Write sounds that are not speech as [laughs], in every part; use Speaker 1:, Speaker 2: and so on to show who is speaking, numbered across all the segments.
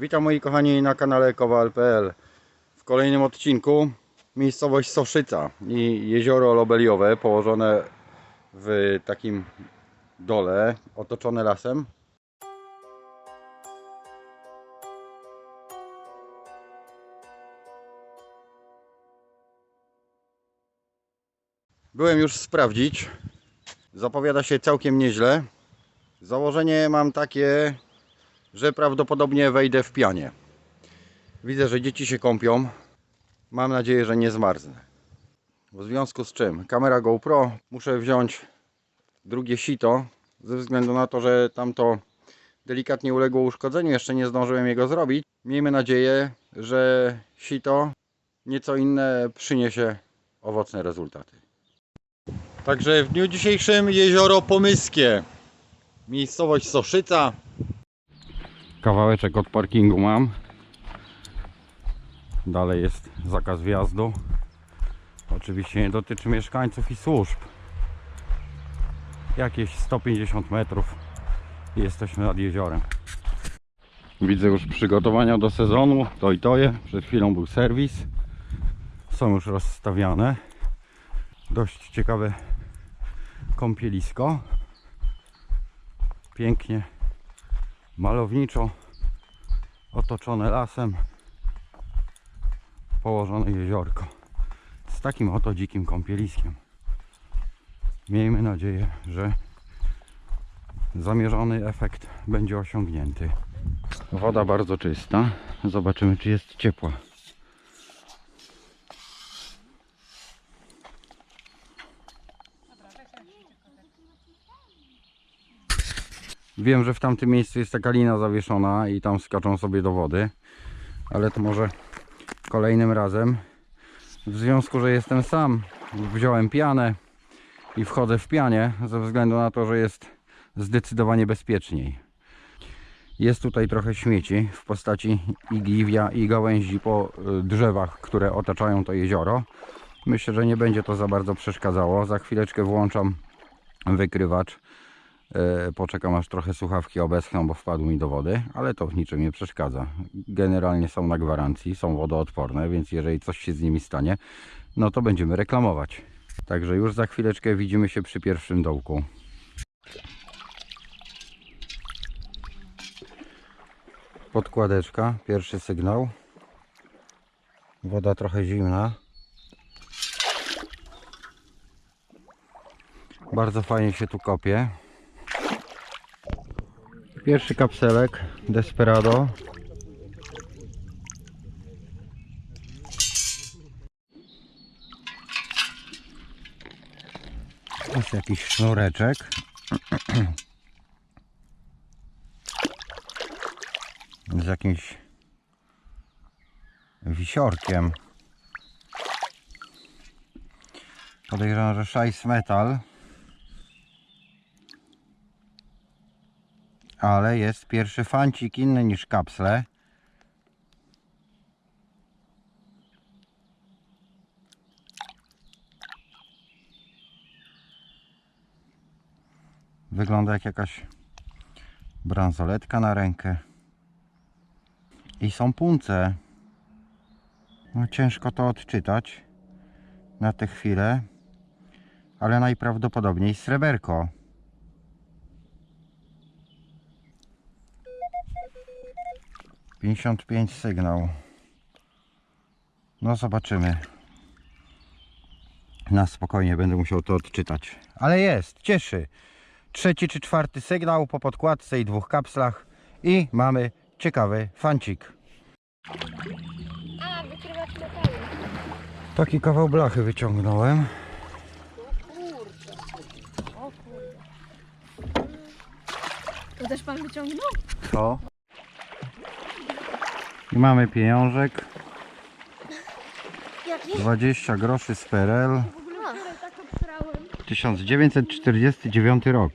Speaker 1: Witam moi kochani na kanale Kowal.pl W kolejnym odcinku miejscowość Soszyca i jezioro Lobeliowe położone w takim dole, otoczone lasem. Byłem już sprawdzić. Zapowiada się całkiem nieźle. Założenie mam takie, że prawdopodobnie wejdę w pianie. Widzę, że dzieci się kąpią. Mam nadzieję, że nie zmarznę. W związku z czym kamera GoPro muszę wziąć drugie sito ze względu na to, że tamto delikatnie uległo uszkodzeniu. Jeszcze nie zdążyłem jego zrobić. Miejmy nadzieję, że sito nieco inne przyniesie owocne rezultaty. Także w dniu dzisiejszym jezioro Pomyskie. Miejscowość Soszyca. Kawałeczek od parkingu mam. Dalej jest zakaz wjazdu. Oczywiście nie dotyczy mieszkańców i służb. Jakieś 150 metrów i jesteśmy nad jeziorem. Widzę już przygotowania do sezonu. To i to je. Przed chwilą był serwis. Są już rozstawiane. Dość ciekawe kąpielisko. Pięknie, malowniczo, otoczone lasem, położone jeziorko z takim oto dzikim kąpieliskiem. Miejmy nadzieję, że zamierzony efekt będzie osiągnięty. Woda bardzo czysta. Zobaczymy, czy jest ciepła. Wiem, że w tamtym miejscu jest taka lina zawieszona i tam skaczą sobie do wody, ale to może kolejnym razem. W związku, że jestem sam, wziąłem pianę i wchodzę w pianie ze względu na to, że jest zdecydowanie bezpieczniej. Jest tutaj trochę śmieci w postaci igliwia i gałęzi po y, drzewach, które otaczają to jezioro. Myślę, że nie będzie to za bardzo przeszkadzało. Za chwileczkę włączam wykrywacz. E, Poczekam aż trochę słuchawki obeschną, bo wpadł mi do wody, ale to w niczym nie przeszkadza. Generalnie są na gwarancji, są wodoodporne, więc jeżeli coś się z nimi stanie, no to będziemy reklamować. Także już za chwileczkę widzimy się przy pierwszym dołku. Podkładeczka, pierwszy sygnał. Woda trochę zimna. Bardzo fajnie się tu kopie. Pierwszy kapselek Desperado. Jest jakiś sznureczek. Z jakimś wisiorkiem. Podejrzewam, że szajs metal. Ale jest pierwszy fancik inny niż kapsle. Wygląda jak jakaś bransoletka na rękę. I są punce. No ciężko to odczytać na tę chwilę, ale najprawdopodobniej sreberko. Pięćdziesiąt pięć sygnał. No zobaczymy. Na spokojnie będę musiał to odczytać. Ale jest, cieszy. Trzeci czy czwarty sygnał po podkładce i dwóch kapslach. I mamy ciekawy fancik.
Speaker 2: A, wykrywacz metalu.
Speaker 1: Taki kawał blachy wyciągnąłem.
Speaker 2: To też pan wyciągnął?
Speaker 1: Co? I mamy pieniążek.
Speaker 2: Jaki?
Speaker 1: 20 groszy z PRL.
Speaker 2: W ogóle wczoraj tak obstrałem.
Speaker 1: 1949 rok.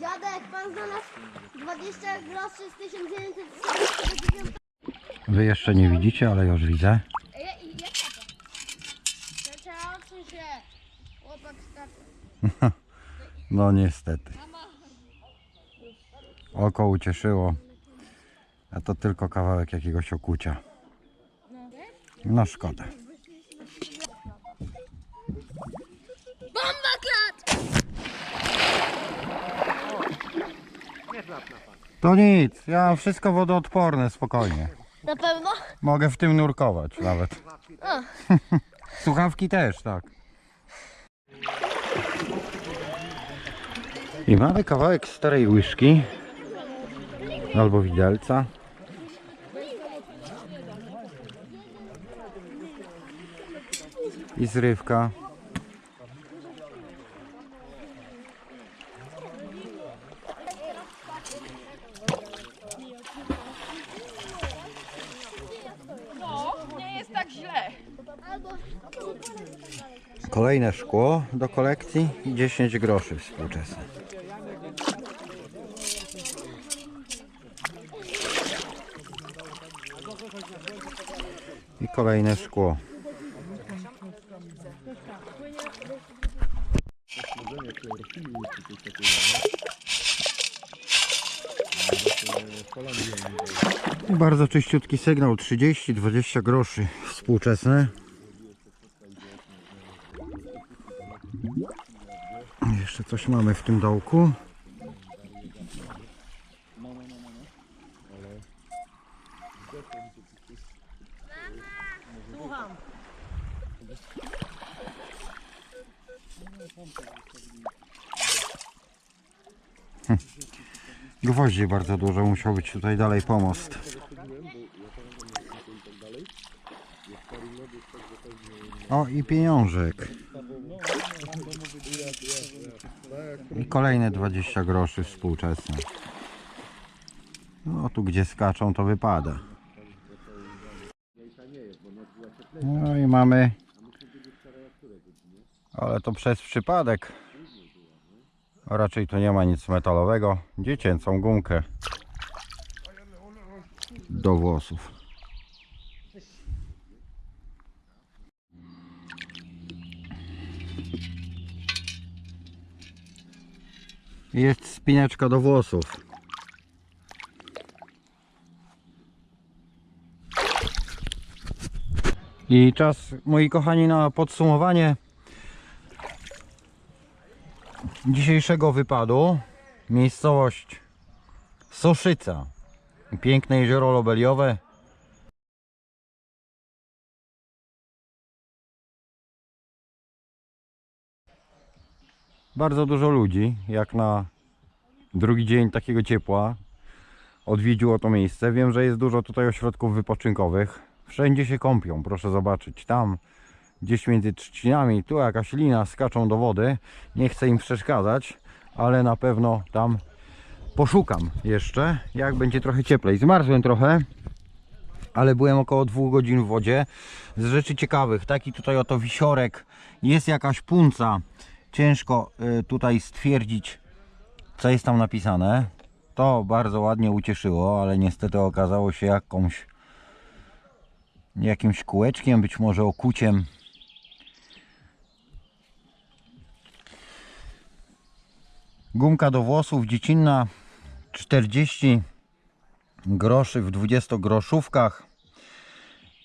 Speaker 3: Dziadek, pan znalazł 20 groszy z 1949
Speaker 1: Wy jeszcze nie widzicie, ale już widzę. [laughs] No niestety. Oko ucieszyło. A to tylko kawałek jakiegoś okucia. No szkoda.
Speaker 3: Bomba klat!
Speaker 1: To nic, ja mam wszystko wodoodporne, spokojnie.
Speaker 3: Na pewno?
Speaker 1: Mogę w tym nurkować nawet. [laughs] Słuchawki też, tak. I mamy kawałek starej łyżki albo widelca. I zrywka.
Speaker 4: Nie jest tak źle.
Speaker 1: Kolejne szkło do kolekcji i 10 groszy współczesne. I kolejne szkło. Bardzo czyściutki sygnał 30-20 groszy współczesne. Jeszcze coś mamy w tym dołku. Hm. Gwoździ bardzo dużo, musiał być tutaj dalej pomost. O i pieniążek. I kolejne 20 groszy współczesne. No tu gdzie skaczą to wypada. No i mamy ale to przez przypadek raczej tu nie ma nic metalowego. Dziecięcą gumkę. Do włosów. Jest spineczka do włosów. I czas, moi kochani, na podsumowanie dzisiejszego wypadu. Miejscowość Soszyca. Piękne jezioro lobeliowe. Bardzo dużo ludzi, jak na drugi dzień takiego ciepła odwiedziło to miejsce. Wiem, że jest dużo tutaj ośrodków wypoczynkowych. Wszędzie się kąpią, proszę zobaczyć. Tam gdzieś między trzcinami, tu jakaś lina, skaczą do wody. Nie chcę im przeszkadzać, ale na pewno tam poszukam jeszcze, jak będzie trochę cieplej. Zmarzłem trochę, ale byłem około dwóch godzin w wodzie. Z rzeczy ciekawych, taki tutaj oto wisiorek, jest jakaś punca. Ciężko y, tutaj stwierdzić, co jest tam napisane. To bardzo ładnie ucieszyło, ale niestety okazało się jakąś jakimś kółeczkiem, być może okuciem. Gumka do włosów dziecinna 40 groszy w 20 groszówkach.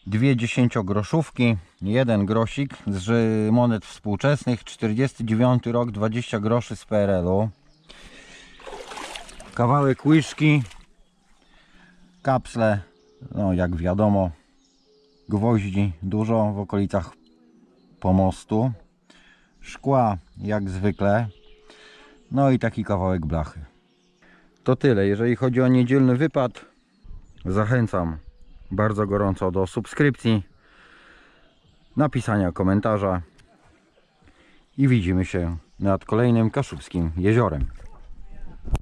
Speaker 1: Dwie 10 groszówki, jeden grosik z monet współczesnych, 49 rok, 20 groszy z PRL-u. Kawałek łyżki, kapsle, no jak wiadomo, gwoździ dużo w okolicach pomostu, szkła jak zwykle, no i taki kawałek blachy. To tyle, jeżeli chodzi o niedzielny wypad, zachęcam bardzo gorąco do subskrypcji, napisania komentarza i widzimy się nad kolejnym kaszubskim jeziorem.